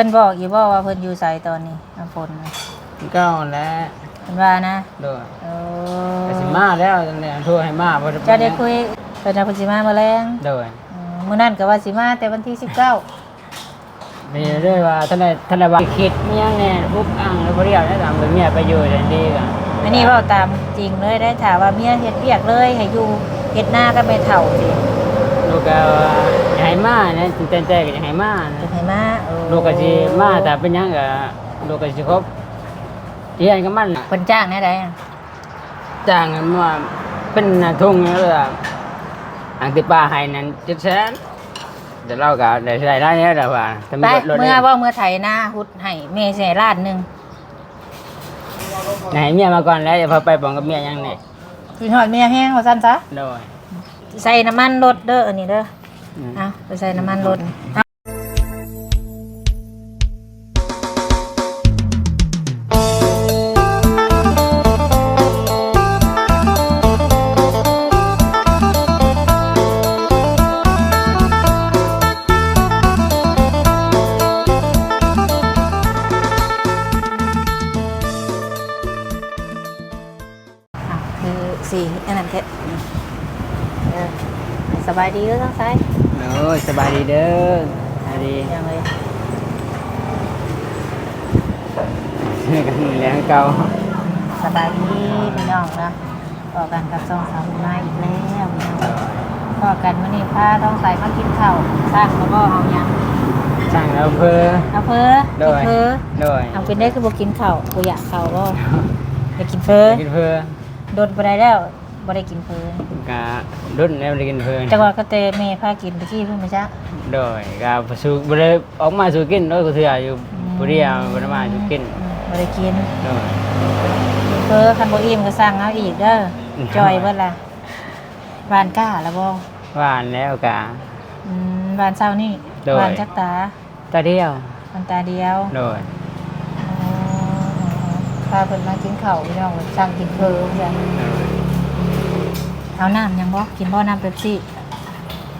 พิ่นบอกอยู่บ่ว่าเพิ่นอยู่ไสตอนนี้น้ำฝนน่ะเก้าแล้วเพิ่นว่านะโดยโอ้ก็สิมาแล้วเนี่ยโทรให้มาบ่จะได้คุยเพิ่นว่าเพิ่นสิมามื้อแลงโดยอืมมื้อนั้นก็ว่าสิมาแต่วันที่มีเรื่อยว่าท่านใดท่านใดว่าคิดมีหยังแน่ปุ๊บอ้างแล้วบ่เรียกได้ตามเมียไปอยู่จังดีก็19อันนี้เว้าตามจริงเลยได้ถามว่าเมียเฮ็ดเวียกเลยให้อยู่เฮ็ดหน้าก็ไม่เฒ่าสิ ลูกก็ว่าอยากให้มานะจิตใจก็อยากให้มาจะนะให้มาโอ้ ลูกก็สิมาแต่เป็นหยังก็ลูกก็สิครบเรียนกับมันเพิ่นจ้างแน่ใดอะจ้างกันมาเป็นทุ่งแล้วล่ะอังติปาให้นั้น700,000แต่เราก็ได้ใช้ได้แล้วล่ะว่าถ้าไปมีรถเมื่อว่าเมื่อไถหน้าหุดให้แม่แส่ล้านหนึงให้เมียมาก่อนแล้วอย่าพาไปบอกกับเมียยังนี่คือฮอดเมียแห้งว่าซั่นซะโดย ใส่น้ำมันรถเด้ออันนี้เด้ออืม เอาไปใส่น้ำมันรถ บายดีเด้อสบายดียังเลยกันแรงเก่าสบายดีพี่น้องนะต่อกันกับสองสาวมาอีกแล้วพี่น้องต่อกันวันนี้พาต้องใส่มากินข้าวสร้างแล้วก็เอายังช่างเราเพื่อเอาเพอโดกินยเพอโดยเอาเป็นได้คือบ่กินข้าวบ่อยากข้าวก็ไปกินเพอกินเพื่อโดนบ่ได้แล้ว บ่ได้กินเพอกะรุ่นแล้วได้กินเพื่อจังหวะก็เตแม่พากินตะกี้เพิ่นมาจ้ะโดยกะสู่บ่ได้ออกมาสู่กินโดยก็เถื่ออยู่บ่ได้เอาบ่ได้มาสู่กินอืมบ่ได้กินโดยเพอคันบ่อิ่มก็สั่งเอาอีกเด้อจอยเบิดล่ะหวานก้าแล้วบ่หวานแล้วกะอืมหวานเช้านี่โดยหวานจักตาตาเดียวหวานตาเดียวโดยอ๋อพาเพิ่นมากินข้าวพี่น้องสั่งกินเพอจ้ะ เอาน้ำยังบ่กินบ่น้ำเป๊ปซี่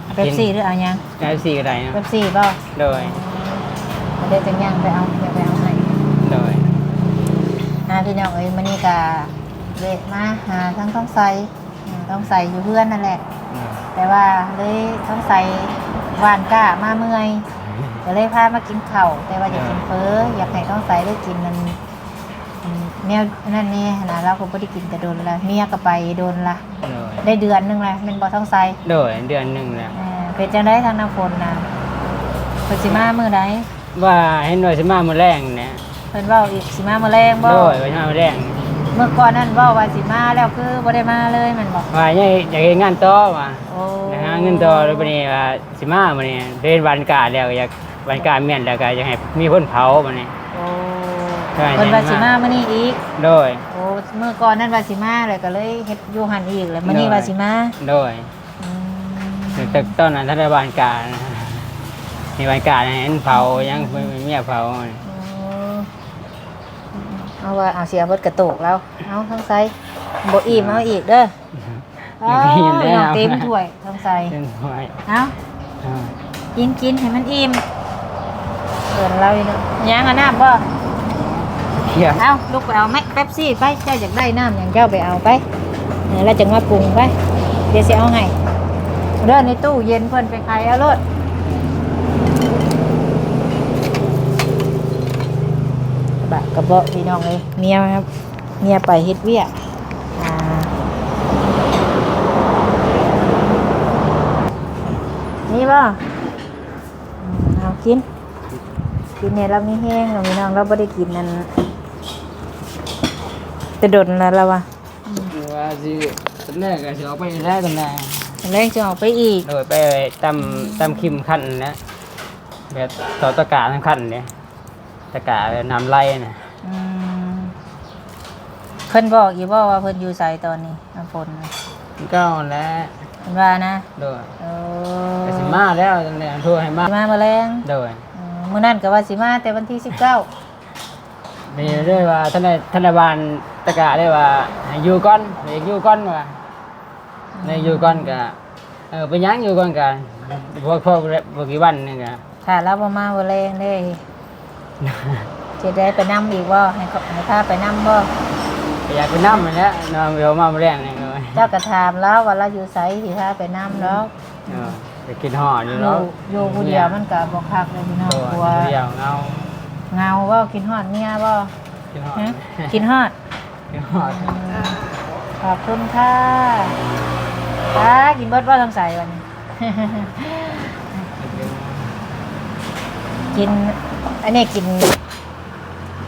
เอาเป๊ปซี่หรือเอายังได้สี่ก็ได้เนาะเป๊ปซี่บ่โดยเดี๋ยวจังยังไปเอาเดี๋ยวไปเอาให้โดยอ่าพี่น้องเอ้ยมื้อนี้ก็เวะมาหาทั้งต้องใส่อืมต้องใส่อยู่เพื่อนนั่นแหละ แต่ว่าเลยต้องใส่หวานก้ามาเมื่อยก็เลยพามากินข้าวแต่ว่าอยากกินเฟออยากให้ต้องใส่ได้กินมันอืม แนวนั่นนี่นะเราก็ไม่ได้กินแต่โดนละเมียก็ไปโดนละโดยได้เดือนหนึงละเป็นบอต้องใส่โดยเดือนหนึงแล้ว อ่าเป็นจังได้ทางน้ำฝนนะเพิ่นสิมามื้อใดว่าเห็นว่าสิมามื้อแรงเนี่ยเพิ่นเว้าอีกสิมามื้อแรงบ่ โดยว่าสิมามื้อแรงเมื่อก่อนนั้นเว้าว่าสิมาแล้วคือบ่ได้มาเลยแมันบอกว่าอยากอยากเฮ็ดงานต่อว่าโอ้นะฮะเงินต่อแล้วบัดนี้ว่าสิมาบัดนี้เดินวันกาแล้วอยากวันกาเมียนแล้วก็อยากให้มีคนเผาบัดนี้โอ้ ใช่เพิ่นว่าสิมามื้อนี้อีก โดย โอ้เมื่อก่อนนั้นว่าสิมาเลยก็เลยเฮ็ดอยู่หันอีกแล้วมื้อนี้ว่าสิมาโดยอืมแต่ตอนนั้นท่านได้วันกานะมีวันกาเห็นเผายังไม่มีเมียเผาโอ้เอาว่าเอาเสียเบิดกระตุกแล้วเอาทั้งใส่บ่อิ่มเอาอีกเด้อไม่มีแล้เอาวเต็มถ้วยทั้งใส่เต็มถ้วยเอาอ่ากินกินให้มันอิ่มเกินเราอีกเนาะยังเอาน้ำบ่ เียเอาลูกไปเอาแม็กเป๊ปซี่ไปเจ้าอยากได้น้ำอย่างเจ้าไปเอาไปเดี๋ยวเราจะมาปรุงไปเดี๋ยวสิเอาให้เดินในตู้เย็นเพิ่นไปใครเอารถบะกระเบาะพี่น้องเลยเมียครับเมียไปเฮ็ดเวียกนี่บ่เอากิน กินเนี่ยเราไม่แห้งเราไม่น้องเราไม่ได้กินนั่น จะดนแล้วเราอะว่าสิตอนแรกก็สิออกไปได้ตอนแรกแรงจะออกไปอีก โดยไปตำตำคิมขั้นนะแบบต่อตะกาทั้งขั้นเนี่ยตะกาแบบน้ำไหลนะอืมเพิ่นบอกอยู่บ่ว่าเพิ่นอยู่ไสตอนนี้น้ำฝนน่ะเก้าแล้วเพิ่นว่านะโดยโอ้ก็สิมาแล้วตอนแรกโทรให้มาสิมาเมื่อแรงโดยอืมมื้อนั้นก็ว่าสิมาแต่วันที่สิบเก้ามีเรื่อยว่าท่านใดท่านใดบาน ตะกาได้ว่าให้อยู่ก่อนให้อยู่ก่อนว่าในอยู่ก่อนก็เออไปหยังอยู่ก่อนกันพวกพวกพวกกี่วันนี่ก็ถ้าเราบ่มาเมื่อแรงเด้จะได้ไปนำอีกบ่ให้เขาให้พาไปนำบ่อยากไปน้ำมันแหล้วนอนเวลมาแรงนี่เลยเจ้าก็ถามแล้วว่าเราอยู่ไสสิพาไปนำแล้วเออไปกินห่ออยู่อแล้ยู่วอยู่ผู้เดียวมันก็บ่คักเลยพี่น้องตัวกลัวเดียวเงาเงาบ่กินฮอดเมียบ่กินห่อฮะกินฮอด กินห่อขอบคุณค่ะตากินเบิดว่าต้องใส่วันนี้ กิน อันนี้กิน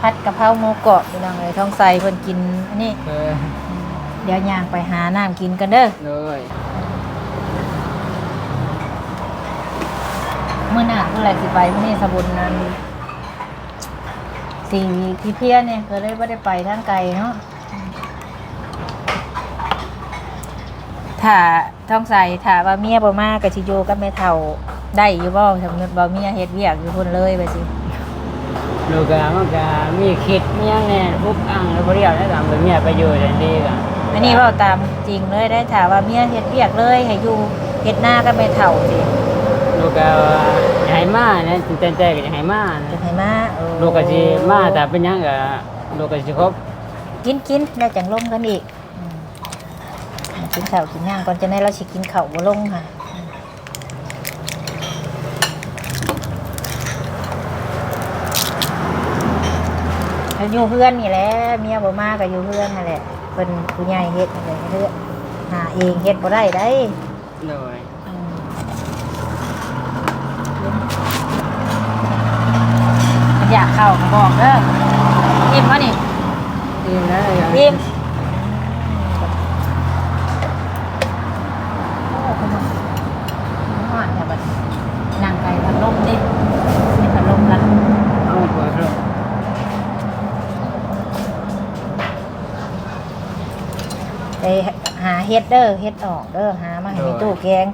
ผัดกะเพราหมูกรอบพี่น้องเลยท้องใส่เพิ่นกิน อันนี้ เออเดี๋ยวย่างไปหาน้ำกินกันเด้อ เลยเมื่อหน้าเมื่อไหรสิไปเมื่อนี้สบุญนั้นสี่พี่เพียเนี่ยก็เลยไม่ได้ไปทางไกลเนาะ ถ้าท้องใส่ถ้าว่าเมียบ่มากับชิโยกับแม่เฒ่าได้อยู่บ่สมมติว่าเมียเฮ็ดเวียกอยู่พุ่นเลยไปสิลูกก็มันก็มีคิดมีหยังแน่ปุ๊บอ่างแล้วบ่เรียวได้ตามไปเมียไปอยู่ได้ดีก็อันนี้เว่าตามจริงเลยได้ถ้าว่าเมียเฮ็ดเวียกเลยให้อยู่เฮ็ดหน้ากับแม่เฒ่าสิลูกก็อยากให้มานะจิตใจก็อยากให้มาจะนะให้มาเออลูกก็สิมาแต่เป็นหยังก็ลูกก็สิครบกินกินแล้วจังลงกันอีกอืม กินข้าวกินย่างก่อนจะได้เราสิกินข้าวบ่ลงค่ะแล้วอยู่เพื่อนนี่แหละเมียบ่มาก็อยู่เพื่อนนั่นแหละเพิ่นผู้ใหญ่เฮ็ดอะไรเรื่อยหาเองเฮ็ดบ่ได้ได้เลยอืมอยากเข้าก็บอกเด้ออิ่มบ่นี่ดีนะอิ่มโอ้คุณมันหอนแต่บัดนั่งไกลพัดลมดินี่พัดลมกัน เอาเปิดลูก ไปหา เฮ็ดเด้อเฮ็ดออกเด้อหามาให้ในตู้แกง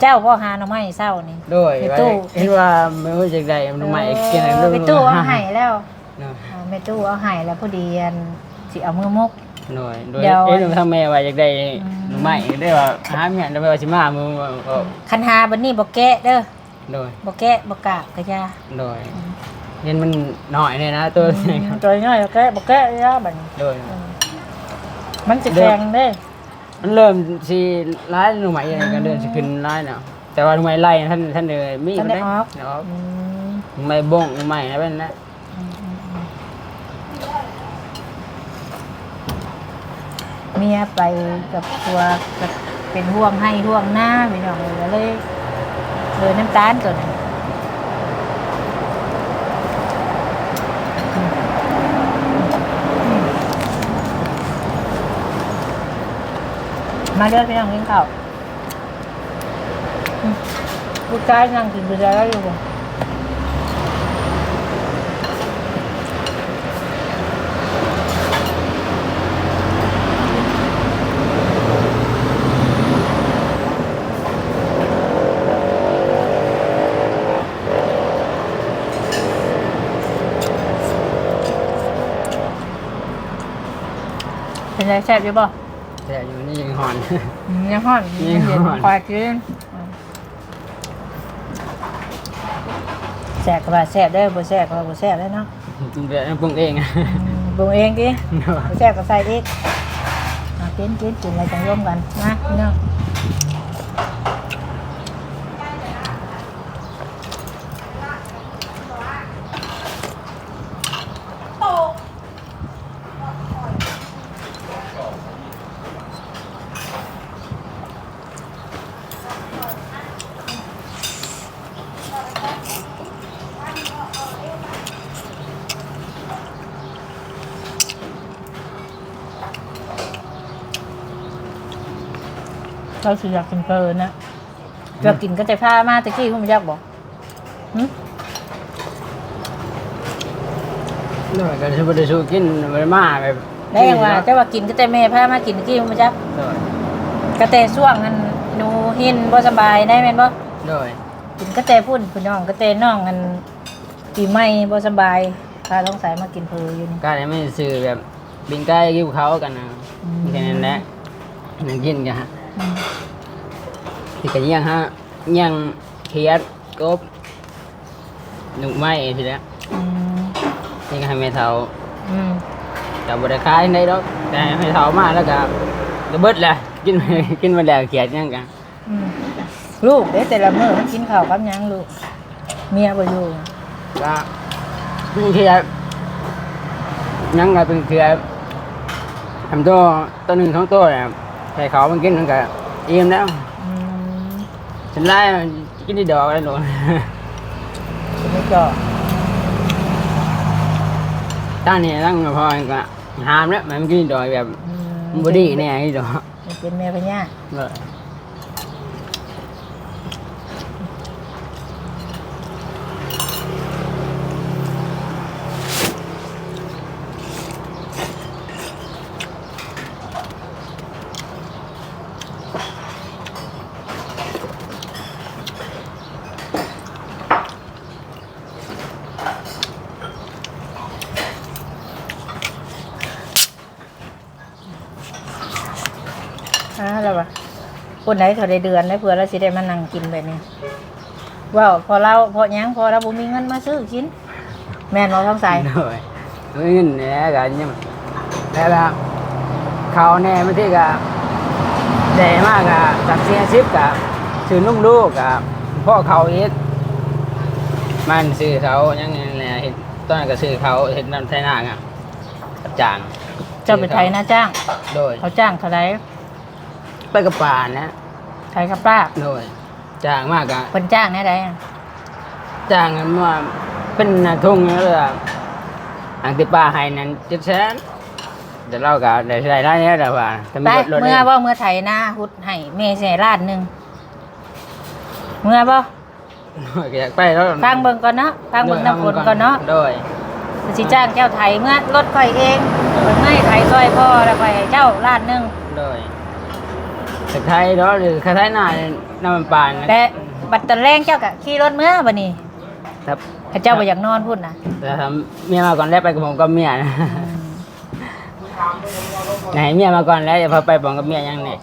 เจ้าพ่อหาหน่อไม้เศร้านี่โดยในตู้ เห็นว่าไม่รู้จักใดมันใหม่กินอะไรเอลูอกไปตู้เอาให้แล้วเนาะเอาไปตู้เอาให้แล้วพอดีอันสิเอามือมก หน่อยโดยเดี๋ยว เอ๊ะหนูทำแม่ว่าอยากได้อืมหนูใหม่ได้ว่าหาเมียได้ว่าสิมามือก็คันหาบัดนี้บ่แกะเด้อโดยบ่แกะบ่กราบกะยาโดยเห็นมันหน่อยเนี่ยนะตัวอืมตัวน้อยบ่แกะบ่แกะยาบัดนี้โดยอืมมันสิแพงเด้อ มันเริ่มสิร้ายหนูใหม่ยังไงก็เดินสิขึ้นร้ายเนาะแต่ว่าหนูใหม่ไล่ท่านท่านเลยมีท่านได้ออก เนาะอืมหนูใหม่บ้งหนูใหม่อะไรแบบนั้นอืมอืมอืมเมียไปกับตัวกับเป็นห่วงให้ห่วงหน้าพี่น้องเลยเลยเลยน้ำตาลตัวนั้น มาเลือดไปนั่งกินข้าวอืมลูกชายนั่งกินดูแลแล้วอยู่บ่เป็นไรแซ่บอยู่บ่ะแต่อยู่นี่ หอน อืมยังห่อนยังเย็นห่อน คอยกินแสบกับว่าแสบได้อบ่แสบกับว่าบ่แสบได้เนาะจุ่มเดือดปรุงเองอืมปรุงเองดิบ่แสบก็ใส่อีกอะกินกินกินอะไรจังร่วมกันนะพี่น้อง เราสิอยากกินเพลินนะอยากกินก็จะพามาตะกี้คุณอยากบอกหึโดยก็จะไปดูกินไปมาแบบได้ยังว่าเจ้าว่ากินก็แต่แม่พามากินตะกี้คุณจักโดยกระเตช่วงนั้นหนูหินบ่สบายได้แม่นบ่โดยกินกระเตพุ่นพี่น้องกระเตน้องกันปีใหม่บ่สบายพาต้องใส่มากินเพลอยู่นี่ก็เลยไม่ซื้อแบบบินใกล้กิ้วเขากันนะอืมแค่นั้นแหละนั่งกินกัน ฮะอืมที่กันยังฮะยังเคียดกบหนุกไม้ทีละอืมนี่ก็ให้แม่เฒ่าอืมกับบริขายในดอกแต่ให้เฒ่ามาแล้วก็ระเบิดแหละกินกินมาแล้วเกลียดหยังกันอืมลูกเด้แต่ละมื้อมันกินข้าวกับหยังลูก เมียบ่อยู่ก็บางทียังไงเป็นเคือทำตัวตัวหนึ่งของตัวเนี่ย ใส่เขามันกินมันก็อิ่มแล้วอืมฉันไล่กินที่ดอกแล้วหนูสิไม่จอกตั้งนี่ตั้งพอก็หามแล้วมันกินที่ดอกแบบอืมันบดีเนี่ยที่ดอกมันเป็นแม่พญา เลย อ่าแล้วว่ะคนไหนเขาได้เดือนได้เผื่อเราสิได้มานั่งกินแบบนี้ว้าวพอเราพอหยังพอเราบ่มีเงินมาซื้อกิน แม่นบ่ท้องใสเลยเงินเนี่ยกันยังแล้วก็เขาแน่ไม่ที่ก็แด่มากอะจากเสียชิปกับซื้อนุ่มลูกกับพ่อเขาเฮ็ดมันซื้อเขายังไงแหละเห็นตอนนั้นก็ซื้อเขาเห็นน้ำไทยนาอะกับจางเจ้าเป็นไทยนะจ้าง โดยเขาจ้างเท่าไหร่ ไปกับป่านะไทยกับป้าโดยจางมากอะเพิ่นจ้างแน่ใดอะจางกันว่าเป็นนาทุ่งแล้วก็อังติป่าให้นั้นเจ็ดแสนเดี๋ยวเราก็ได้ใช้ได้แล้วแต่ว่าถ้าไปมีรถรถเมื่อบ่เมื่อไทยหน้าหุดให้แม่แส่ล้านหนึงเมื่อบ่ก็อยากไปแล้วฟังเบิ่งก่อนเนาะฟังเบิ่งน้ำฝนก่อนเนาะโดย สิจ้างเจ้าไทยเมื่อรถข่อยเองเพิ่นให้ไทยซอยพ่อแล้วข่อยให้เจ้าล้านหนึงโดย แต่ไทยเนาะหรือไทยหน้าน้ำมันป่านนะแต่บัดตอนแรงเจ้าก็ขี่รถเมื่อบัดนี้ครับถ้าเจ้าบ่อยากนอนพุ่นน่ะแต่ทำเมียมาก่อนแล้วไปกับผมกับเมียนะไหนเมียมาก่อนแล้วอย่าพอไปบอกกับเมียยังเนี่ย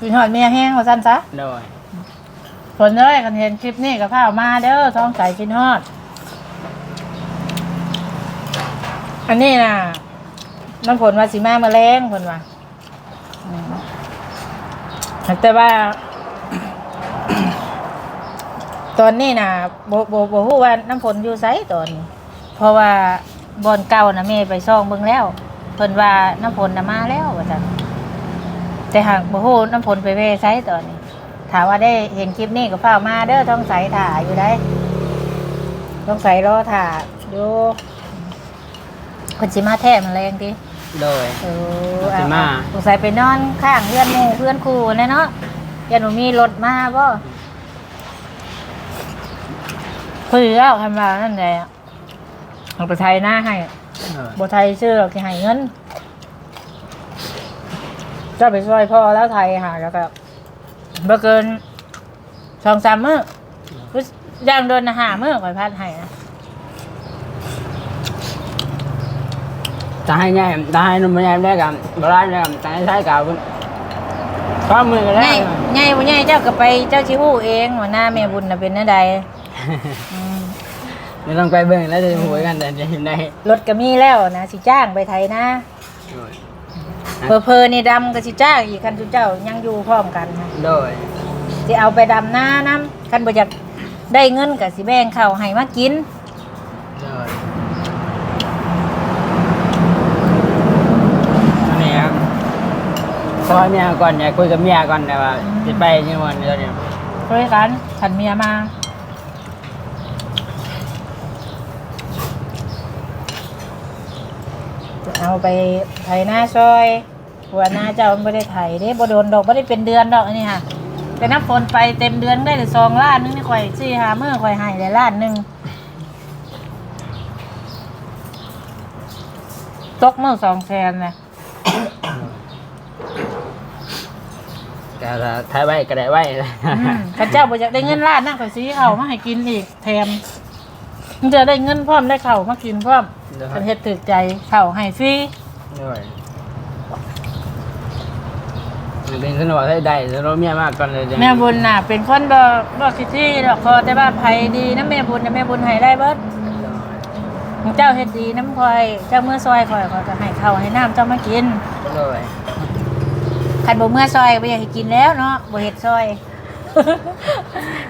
กินฮอดเมียแห้งว่าซั่นซะโดยฝนเอ้ยกันเห็นคลิปนี้ก็พามาเด้อท้องใสกินฮอด อันนี้น่ะน้ำฝนว่าสิมาแมลงฝนว่าอืม แต่ว่า ตอนนี้น่ะโบโบโบฮู้ว่าน้ำฝนอยู่ไสตอนนี้เพราะว่าบอนเก่านะแม่ไปซ่องเบิ่งแล้วเพิ่นว่าน้ำฝนน่ะมาแล้วว่าซั่นแต่หากบ่ฮู้น้ำฝนไปเวไสตอนนี้ถามว่าได้เห็นคลิปนี้ก็เฝ้ามาเด้อท้องใส่ถ่าอยู่ได้ท้องใส่รอถ่าอยู่เพิ่นสิมาแท้มันแรงติ โดยเออสิมา สงสัยไปนอนข้างเพื่อนหมู่เพื่อนครูแน่เนาะยันหนูมีรถมาบ่คุยแล้วทำมานั่นแหละเอาไปไทยหน้าให้โดยบ่ไทยชื่อเราจะให้เงินเจ้าไปช่วยพ่อแล้วไทยหาแล้วก็บ่เกินสองสามมื้อคือย่างโดนอาหารมื้อข่อยพัดให้นะ จะให้ง่ายจะให้นุ่มแย้มได้กับบร้านได้กับจะให้ใช้กับข้อมือกันแล้วใหญ่ใหญ่บ่ใหญ่เจ้าก็ไปเจ้าชิฮู้เองว่าหน้าแม่บุญน่ะเป็นแน่ใดอืมไม่ต้องไปเบิ่งแล้วจะหวยกันแต่จะเห็นได้รถก็มีแล้วนะสิจ้างไปไทยนะโดยเพอเพอๆนี่ดำก็สิจ้างอีกคันทุเจ้ายังอยู่พร้อมกันนะโดยสิเอาไปดำหน้าน้ำคันบ่อยากได้เงินก็สิแบ่งข้าวให้มากินโดยอันนี้ครับซ อยเมียก่อนอยากคุยกับเมียก่อนแต่ว่าจะไปยังวันเดียวเนี่ยช่วยกันขันเมียมาจะเอาไปไถหน้าซอย หัวหน้าเจ้ามันไม่ได้ไถเด้บ่โดนดอกไม่ได้เป็นเดือนดอกอันนี้ค่ะเป็นน้ำฝนไปเต็มเดือนได้แต่ซองล้านนึงนี่ข่อยสี่หาเมื่อข่อยให้ได้ล้านนึงตกเมื่อสองแสนนะ แต่ถ้าท้ายไว้ก็ได้ไว้อืมข้าเจ้าบ่อยากได้เงินล้านนะข่อยซื้อเขาวมาให้กินอีกแถมมันจะได้เงินพร้อมได้เข่าวมากินพร้อมโดยเป็นเฮ็ดถึกใจเข่าวให้ฟรีด้วยมันเป็นขนมให้ได้แล้วเราเมียมากก่อนเลยจ้ะแม่บุญน่ะ เป็นคนบ่บ่คิดที่ดอกคอแต่ว่าไผดีนะแม่บุญนะแม่บุญให้ได้เบิดเจ้าเฮ็ดดีน้ำคอยเจ้าเมื่อซอยคอยคอยก็ให้ข้าวให้น้ำเจ้ามากินโดย คันบ่เมื่อซอยบ่อยากให้กินแล้วเนาะบ่เฮ็ดซอย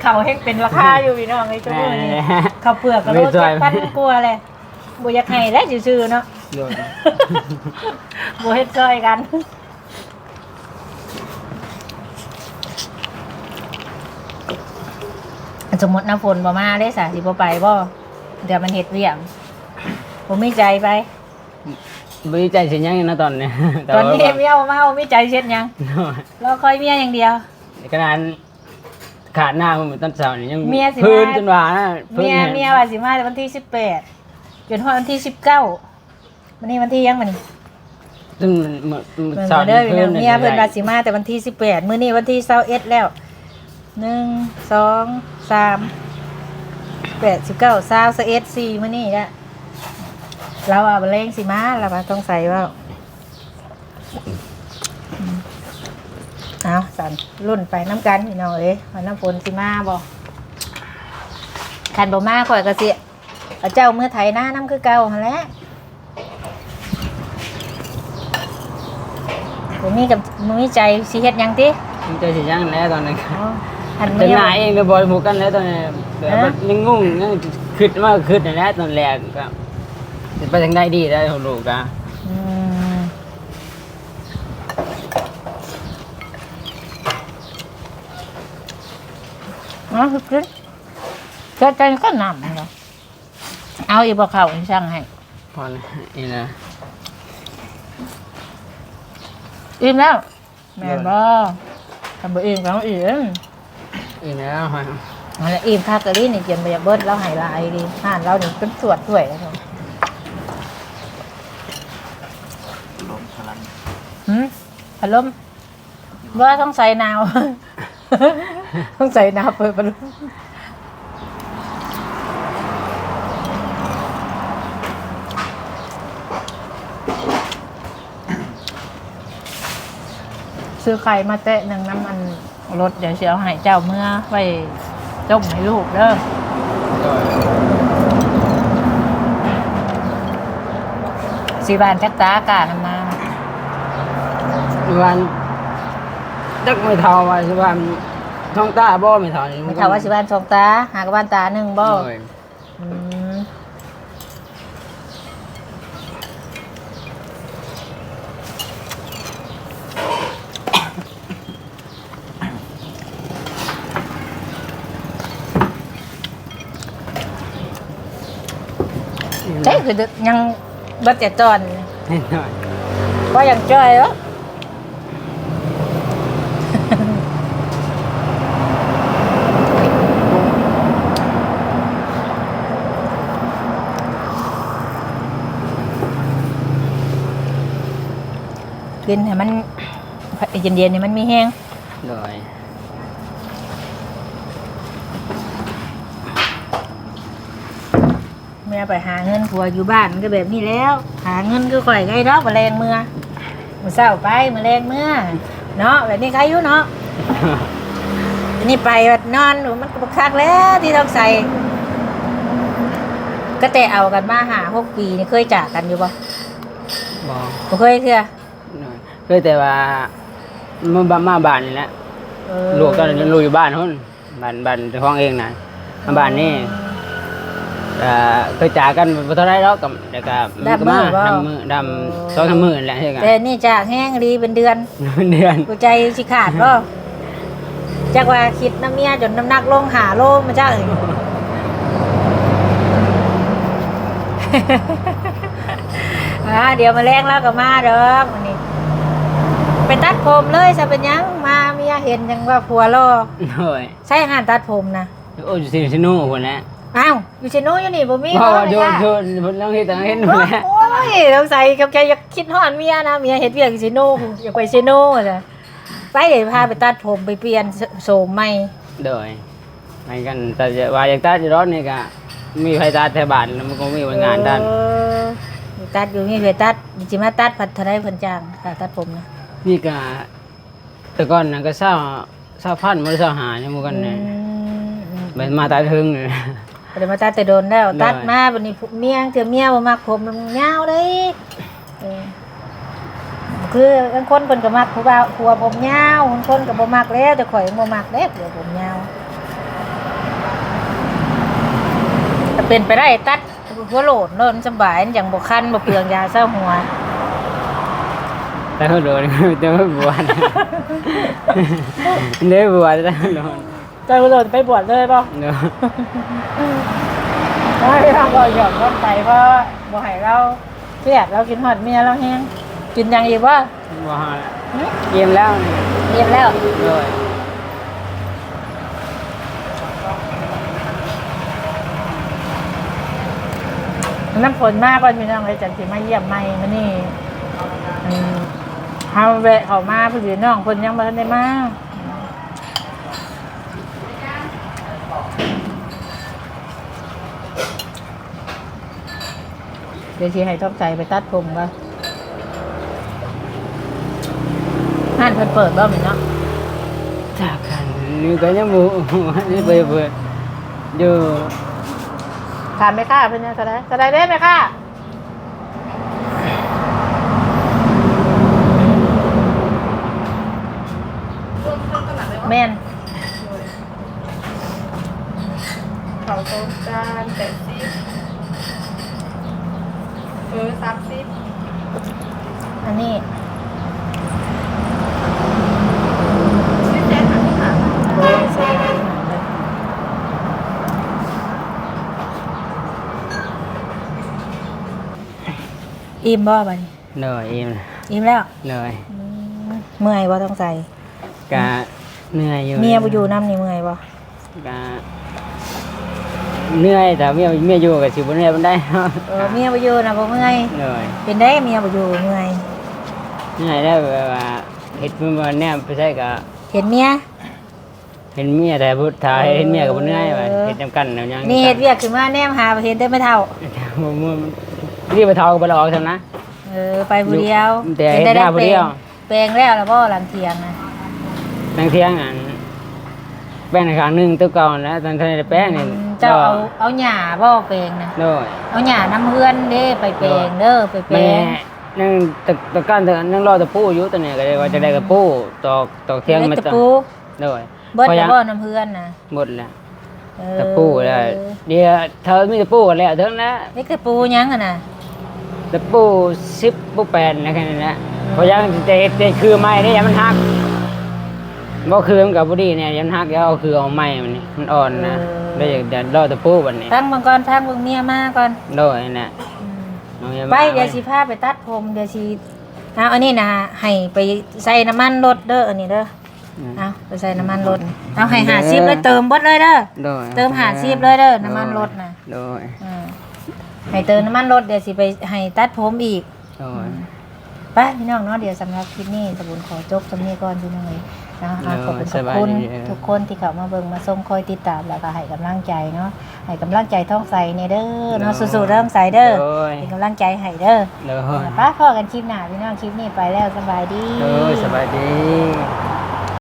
ข้าวเฮ็ดเป็นราคาอยู่พี่น้องไอ้เจ้าแม่มื้อนี้ข้าวเปลือกก็โลไม่ซอย7,000กว่าเลยบ่อยากให้แล้วซื่อๆเนาะ โดยบ่เฮ็ดซอยกัน สมมติน้ำฝนบ่มาได้สาสิบ่ไปบ่เดี๋ยวมันเฮ็ดเวียงผมมีใจไป บริใจเสียยังนะตอนนี้ตอนนี้เมียบ่มาบ่มีใจเช็ดหยังโดยรอคอยเมียอย่างเดียวขนาดขาดหน้ามันต้นเสาร์นี่ยังเมียสิพื้นมาจนว่านะพื้นเมียนี่เมียว่าสิมาวันที่18จนฮอดวันที่19วันนี้วันที่ยังบัดนี้ซึ่งมันมันเพิ่นเสาก็ร์เด้อพี่พื้น้นองเมียเพิ่นว่าสิมาแต่วันที่18มื้อนี้วันที่21แล้วหนึ่งสองสามแปดสิบเก้าสาวสิบเอ็ดสี่มื้อนี้ละ เราอะบ่แรงสิมาเราว่าต้องใส่ว่าเอาสันรุ่นไปน้ำกันพี่น้องเอ้ยวันน้ำฝนสิมาบ่คันบ่มาข่อยก็สิเอาเจ้าเมื่อไถหน้าน้ำคือเก่าหั่นแหละบ่มีกับบ่มีใจสิเฮ็ดหยังติมันจะเสียยังแล้วตอนนี้อ๋อหันจะมาหน้าเองก็บอยหมูกันแล้วตอนนี้แบบว่ายังงงยังคิดมากคิดนั่นแหละตอนแรก ก็จะไปทางใดดีได้ของลูกอะอืมเอ๋อคือเกิดใจก็นำเหรอเอาอีกบ่เข้าอีกช่างให้พอนะนี่นะอิ่มแล้ว แม่นบ่ทำบ่อิ่มก็เอาอิ่มอีกแล้วฮะ อันนั้นอิ่มคักกะลี่นี่เกียนไปอยากเบิดแล้วให้หลายดีห่านเรานี่เป็นสวดถ้วยแล้ว เนาะหืมพัดลมว่าต้องใส่หนาว ต้องใส่หนาวเปิดพัดลมซื้อไข่มาเตะหนึ่งน้ำมันรถเดี๋ยวเชียวให้เจ้าเมื่อไปต้มให้ลูกเด้อสีบานจักตาอากาศมา วันจักไม่เท่าว่าสิว่าท้องตาบ่ไม่เท่านี่ไม่ถามว่าสีบานสองตา หากบานตาหนึ่งบ่โอ้ยอืมเจ๊คือยังบัดแต่จอน นิดหน่อย ก็ยังจ้อยเหรอ กินให้มันเย็นๆนี่มันมีแห้งโดยเมื่อไปหาเงินผัวอยู่บ้านก็แบบนี้แล้ว หาเงินก็ข่อยไงดอกมาแรงเมื่อมือเศร้าไปมาแรงเมื่อเนาะแบบนี้ใครอยู่เนาะอันนี้ไปแบบนอนมันก็บักคักแล้วที่ต้องใส่ก็แต่เอากันมาหาหกปีนี่เคยจากกันอยู่ปะบ่บ่เคยเคือหน่อ ยเคยแต่ว่ามาบ้านมาบ้านนี่แหละเออลูกตอนนั้นลูกอยู่บ้านหุ่นบ้านบ้านเจ้าของเองนะมาบ้านนี่เอ่อเคยจากกันบ่เท่าไรหรอกกับเดี๋ยวก็มันก็มาดำมือดำสองสามมือนั่นแหละใช่กันแต่นี่จากแห้งดีเป็นเดือน เดือนกูใจสิขาดบ่จากว่าคิดน้ำเมียจนน้ำหนักลงหาโลมาจ้าเอ้ยอ่าเดี๋ยวมาแรงแล้วก็มาเด้อวันนี้ ไปตัดผมเลยจะเป็นหยังมาเมียเห็นยังว่าผัวรอโอ้ยใช่หานตัดผมนะโอ้ยสิสิโน่คนแหละอ้าวอยู่เชโนอยู่นี่บ่มีเพราะว่าโดบ่นได้โดค่ะนเพิ่นลองเฮ็ดต่างเฮ็ดโนั่นแหละอ้ยสงสัยกับแกอยากคิดฮอดเมียนะเมียเฮ็ดเวียกอยู่เชโนอยากไปเชโนจ้ะไปเดี๋ยวพาไปตัดผมไปเปลี่ยนโสมใหม่โดยไปกันแต่จะว่าอยากตัดอยู่รถนี่ก็มีไผตัดแถวบ้านแล้วมันก็มีงานด้านเอออยู่ตัดอยู่มีเวตัดสิมาตัดผัดเท่าไรเพิ่นจ้างค่าตัดผมนะ นี่ก็แต่ก่อนน่ะก็เศร้าเศร้าพันบ่ได้เศร้าหาเนี่ยหมู่กันเนี่ยอืมมันมาตายถึงเลยเบ่ได้มาตัดแต่โดนแล้วได้ตัดมาบัดนี้เมียเถื่อเมียบ่มักผมมันยาวเด้เออคือบางคนเพิ่นก็มักผู้บ่าวผัวผมยาวบางคนก็บ่มักแล้วแต่ข่อยบ่มักเด้ผัวผมยาวถ้าเป็นไปได้ตัดหัวโหลดโน่นสบายอย่างบ่คันบ่เปลืองยาเศร้าหัว แต่เขาโดนแต่ไม่บวชเนื้อบวชแต่เขาโดนเจ้าโดนไปบวชเลยป่ะเนาะไม่ทำก่อนหย่อนก้นไปเพราะบ่ให้เราเครียดเรากินหอดเมียเราแห้งกินอยังอีกว่าบวชเยี่ยมแล้วนี่เรียนแล้วโดยน้ำฝนมากก่อนพี่น้องเลยจันสิมาเยี่ยมใหม่มานี่อืม เฮาแวะเข้ามาพี่น้องคนยังบ่ทันได้มาเดี๋ยวสิให้ต้องใจไปตัดผมก็ห้านเพิ่นเปิดบ่มีเนาะจากกันนี่ก็ยังบูนี่ไปเปิดอยู่ถามไหมค่ะเพื่อนเนี่ยก็ได้ก็ได้ได้ไหมค่ะแม่น เขาต้มจานแปดสิบเออสามสิบอันนี้สิบเจ็ดหันที่หาโอ้ยใส่ได้หนังเลยอิ่มบ่บัดนี้เหนื่อยอิ่มอิ่มแล้ว เหนื่อยอืมเมื่อยบ่ต้องใส่กะเหนื่อยอยู่เมียบ่อยู่น้ำนี่เมื่อยบ่กะ เหนื่อยแต่เมียเมียอยู่กับสิบเหนื่อยมันได้เออเมียบ่อยู่นะบ่เมื่อยเหนื่อยเป็นได้เมียบ่อยู่เมื่อยเหนื่อยได้แบบว่าเห็ดเมื่อวันเนี้ยไปใช่กะเห็นเมียเห็นเมียแต่พูดถ่ายเห็นเมียกับเหนื่อยว่าเออเห็ดจำกันแล้วยังนี่เฮ็ดเวียกขึ้นมาแนมหาเห็นได้ไม่เท่าบ่บ่รีบไปเทากับเราออกทำนะเออไปผู้เดียวแต่ห็นเฮ็ดหน้าผู้เดียวแปลงแล้วแล้วบ่หลังเที่ยงนะบางเที่ยงอันแป้งในครั้งหนึ่งตัวเก่าแล้วตอนที่ได้แป้งนี่อืม เจ้าเอาเอาหญ้าบ่แปลงนะโดยเอาหญ้าน้ำเฮือนเด้ไปแปลงเด้อไปแปลแม่งนั่งตะตะการตะนั่งรอตะปูอยู่ตอนนี้ก็เลยว่าจะได้กระปูตอกตอกเที่ยงเล็กมาตะตอกปูโดยเบิดพอแต่ยังบ่น้ำเฮือนนะหมดแล้วเออตะปูแล้วเดี๋ยวเธอมีตะปูกันแล้วเท่านั้นนะเล็กตะปูยังอะน่ะตะปูสิบปูแปดนะแค่นั้นนะเพราะยังจะเฮ็ดได้คือไม้ได้ยังมันหักบ่คือมันกับบุดีเนี่ยยังหักแล้วเอาคือเอาไม้มันนี่มันอ่อนนะ ได้อยากจะรอตะปูบัดนี้ทั้งเบิ่งก่อนทั้งเบิ่งเมียมาก่อนโดยนะอืมน้องยังไปมาเดี๋ยวสิพาไปตัดผมเดี๋ยวสิเอาอันนี้นะให้ไปใส่น้ำมันรถเด้ออันนี้เด้ออืมเอาไปใส่น้ำมันรถเอาให้หาซิบเลยเติมเบดเลยเด้อ โดยเติมหาซิบเลยเด้อน้ำมันรถนะโดยอืมให้เติมน้ำมันรถเดี๋ยวสิไปให้ตัดผมอีก โดย ไปพี่น้องเนาะเดี๋ยวสำหรับคลิปนี้สบุญขอจบสำนี้ก่อนพี่น้องเลย นะอะขอบคุณขอบคุณทุกคนที่เข้ามาเบิ่งมาส่งคอยติดตามแล้วก็ให้กำลังใจเนาะให้กำลังใจท้องใสเนี่ยเด้อเนาะสู้ๆเริ่มใสเด้อโดยเป็นกำลังใจให้เด้อโดยป้าพอกันคลิปหน้าพี่น้องคลิปนี้ไปแล้วสบายดีโดยสบายดี